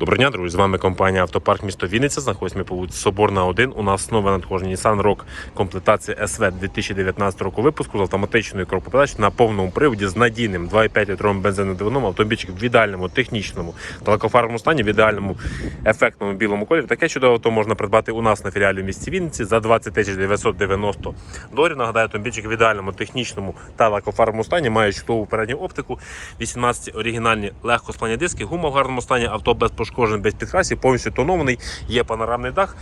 Доброго дня, друзі. З вами компанія Автопарк місто Вінниця. Знаходимося ми по вулиці Соборна 1. У нас нове надходження Nissan Rogue комплектація SV 2019 року випуску з автоматичною коробкою на повному приводі з надійним 2,5 літровим бензинодивним автомобільчик в ідеальному технічному та лакофарбовому стані, в ідеальному ефектному білому кольорі. Таке чудове авто можна придбати у нас на філіалі в місті Вінниці за 20 990 доларів. Нагадаю, автомобільчик в ідеальному технічному та лакофарбовому стані має чудову передню оптику, 18 оригінальні легкосплані диски, гума в гарному стані, авто без пошкоджень, без підкрасів, повністю тонований, є панорамний дах.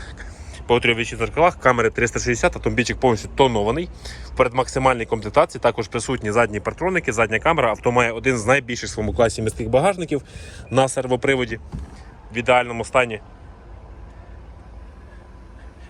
По трьохвічних зеркалах, камери 360, автомобільчик повністю тонований. Перед максимальній комплектації також присутні задні партроники, задня камера. Авто має один з найбільших в своєму класі міських багажників на сервоприводі в ідеальному стані.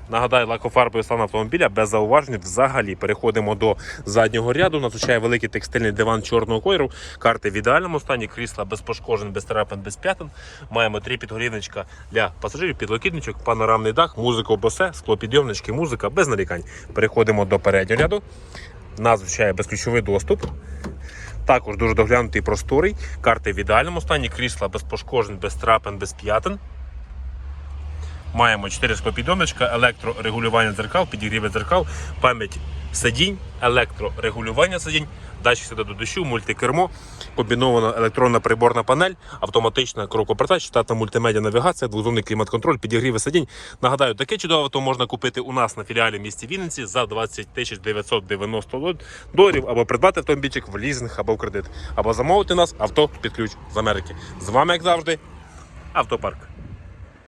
Нагадаю, лакофарбовий стан автомобіля без зауважень взагалі. Переходимо до заднього ряду. Надзвичайно великий текстильний диван чорного кольору. Карти в ідеальному стані, крісла без пошкоджень, без терапин, без п'ятин. Маємо три підгорівничка для пасажирів, підлокітничок, панорамний дах, музика босе, склопідйомнички, музика без нарікань. Переходимо до переднього ряду. Надзвичайно безключовий доступ. Також дуже доглянутий просторий. Карти в ідеальному стані, крісла без пошкоджень, без трапин, без п'ятин. Маємо 4 склопідйомничка, електрорегулювання дзеркал, підігріве дзеркал, пам'ять сидінь, електрорегулювання сидінь, датчик до дощу, мультикермо, комбінована електронна приборна панель, автоматична крокопротач, штатна мультимедіа навігація, двозонний клімат-контроль, підігріве сидінь. Нагадаю, таке чудове авто можна купити у нас на філіалі місті Вінниці за 20 тисяч 990 доларів або придбати автомобільчик в лізинг або в кредит, або замовити нас авто під ключ з Америки. З вами, як завжди, автопарк.